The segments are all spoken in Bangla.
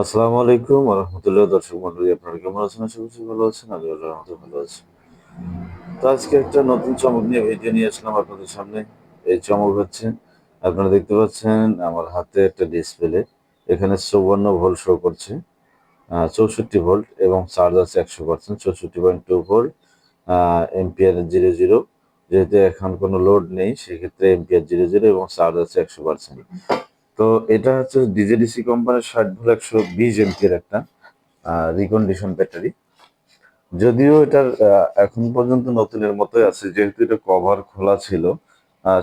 আসসালামু আলাইকুম রহমতুল্লাহ দর্শক মন্ডলী, আপনারা কেমন আছেন? আশা করছি ভালো আছেন আমি রহমতে ভালো আছি। তো আজকে একটা নতুন চমক নিয়ে ভিডিও নিয়ে আসলাম আপনাদের সামনে। এই চমক হচ্ছে, আপনারা দেখতে পাচ্ছেন আমার হাতে একটা ডিসপ্লে এখানে চৌবান্ন ভোল্ট শো করছে চৌষট্টি ভোল্ট এবং চার্জ আছে একশো পার্সেন্ট চৌষট্টি point two volt MPR zero zero যেহেতু এখন কোনো লোড নেই, সেক্ষেত্রে এমপিআর জিরো জিরো এবং চার্জ আছে একশো পার্সেন্ট তো এটা হচ্ছে ডিজেডিসি কোম্পানির ষাট ভোল্ট একশো বিশ এমপির একটা রিকন্ডিশন ব্যাটারি যদিও এটার এখন পর্যন্ত নতুনের মতোই আছে, যেহেতু এটা কভার খোলা ছিল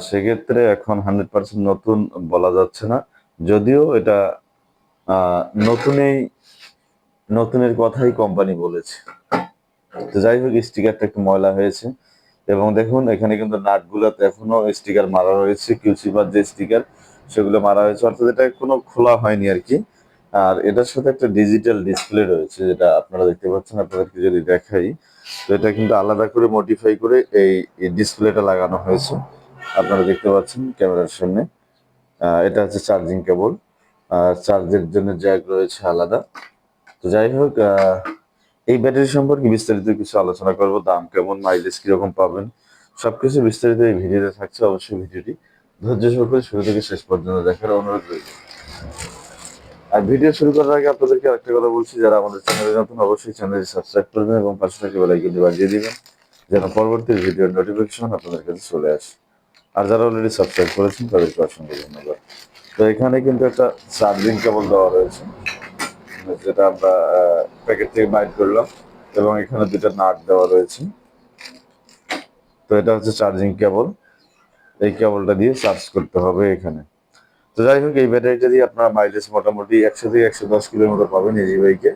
সেক্ষেত্রে এখন হান্ড্রেড পার্সেন্ট নতুন বলা যাচ্ছে না। যদিও এটা নতুনেই, নতুনের কথাই কোম্পানি বলেছে। তো যাই হোক স্টিকারটা একটু ময়লা হয়েছে। এবং দেখুন, এখানে কিন্তু নাটগুলোতে এখনও স্টিকার মারা রয়েছে, কিউসিপার যে স্টিকার সেগুলো মারা হয়েছে। অর্থাৎ এটা কোনো খোলা হয়নি আর কি। আর এটার সাথে একটা ডিজিটাল ডিসপ্লে রয়েছে, যেটা আপনারা দেখতে পাচ্ছেন। আপনাদেরকে যদি দেখাই, তো এটা কিন্তু আলাদা করে মডিফাই করে এই ডিসপ্লেটা লাগানো হয়েছে। আপনারা দেখতে পাচ্ছেন ক্যামেরার সামনে। এটা হচ্ছে চার্জিং কেবল চার্জের জন্য জ্যাক রয়েছে আলাদা। তো যাই হোক এই ব্যাটারি সম্পর্কে বিস্তারিত কিছু আলোচনা করব। দাম কেমন? মাইলেজ কীরকম পাবেন? সবকিছু বিস্তারিত এই ভিডিওতে থাকছে। অবশ্যই ভিডিওটি ধৈর্য সহকারে শুরু থেকে শেষ পর্যন্ত দেখার অনুরোধ রইল। আর ভিডিও শুরু করার আগে আপনাদেরকে একটা কথা বলছি, যারা আমাদের চ্যানেলে নতুন, অবশ্যই চ্যানেলটি সাবস্ক্রাইব করবেন এবং পাশে থেকে বেলাইকনটি বাজিয়ে দিবেন, যেন পরবর্তী ভিডিওর নোটিফিকেশন আপনাদের কাছে চলে আসে। আর যারা অলরেডি সাবস্ক্রাইব করেছেন, তাদেরকে অসংখ্য ধন্যবাদ। তো এখানে কিন্তু একটা চার্জিং কেবল দেওয়া রয়েছে, যেটা আমরা প্যাকেট থেকে বাইট করলাম, এবং এখানে দুটা নাট দেওয়া রয়েছে। তো এটা হচ্ছে চার্জিং কেবল এই কেবলটা দিয়ে চার্জ করতে হবে এখানে। তো যাই হোক, এই ব্যাটারিটা দিয়ে আপনার মাইলেজ মোটামুটি একশো থেকে একশো দশ কিলোমিটার পাবেন এই বাইকে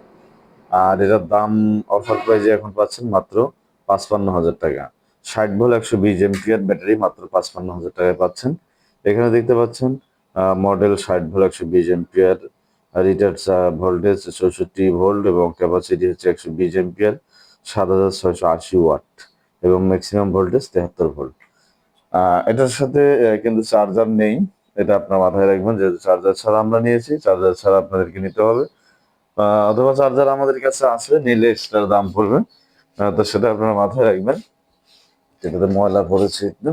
আর এটার দাম অফার প্রাইজে এখন পাচ্ছেন মাত্র পাঁচপান্ন হাজার টাকা। ষাট ভোল একশো বিশ এমপিআর ব্যাটারি মাত্র পাঁচপান্ন হাজার টাকায় পাচ্ছেন। এখানে দেখতে পাচ্ছেন মডেল ষাট ভোল একশো বিশ এমপিআর রিটার ভোল্টেজ চৌষট্টি ভোল্ট এবং ক্যাপাসিটি হচ্ছে একশো বিশ এমপিআর সাত হাজার ছয়শো আশি ওয়াট এবং ম্যাক্সিমাম ভোল্টেজ তেহাত্তর ভোল্ট এটার সাথে কিন্তু চার্জার নেই। এটা আপনার মাথায় রাখবেন যে চার্জার ছাড়া আমরা নিয়েছি। চার্জার ছাড়া আপনাদেরকে নিতে হবে। অথবা চার্জার আমাদের কাছে আছে, নিলে এক্সট্রা দাম পড়বে। তো সেটা আপনারা মাথায় রাখবেন। এটাতে ময়লা পড়েছে একটু।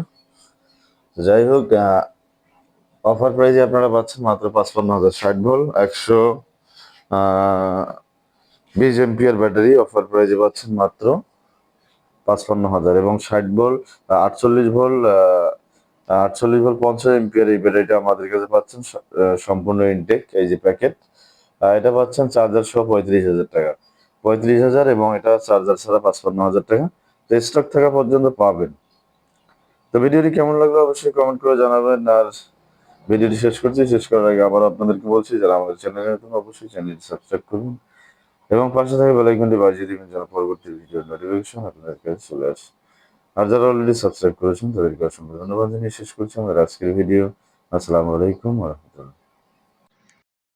যাই হোক অফার প্রাইজে আপনারা পাচ্ছেন মাত্র পাঁচপান্ন হাজার ষাট ভোল একশো বিশ এমপিয়ার ব্যাটারি অফার প্রাইজে পাচ্ছেন মাত্র পাঁচপান্ন হাজার এবং ষাট ভোল আটচল্লিশ ভোল আটচল্লিশ ভোল পঞ্চাশ এমপিয়ার এই ব্যাটারিটা আমাদের কাছে পাচ্ছেন সম্পূর্ণ ইনটেক এই যে প্যাকেট এটা পাচ্ছেন চার্জার সহ পঁয়ত্রিশ হাজার টাকা। পঁয়ত্রিশ হাজার এবং এটা চার্জার ছাড়া পাঁচপান্ন হাজার টাকা। তো স্টক থাকা পর্যন্ত পাবেন। তো ভিডিওটি কেমন লাগল অবশ্যই কমেন্ট করে জানাবেন। আর ভিডিওটি শেষ করছি। শেষ করার আগে আবার আপনাদেরকে বলছি, যারা আমাদের চ্যানেলে নতুন, অবশ্যই চ্যানেলটি সাবস্ক্রাইব করুন। এবং পাশে থাকা বেল আইকনটি বাজিয়ে দিবেন যেন পরবর্তী ভিডিওর নোটিফিকেশন আপনাদের কাছে চলে আসে। আর যারা অলরেডি সাবস্ক্রাইব করেছেন, তাদেরকে অসংখ্য ধন্যবাদ জানিয়ে শেষ করছি আমাদের আজকের ভিডিও আসসালামু আলাইকুম রহমতুল্লাহ।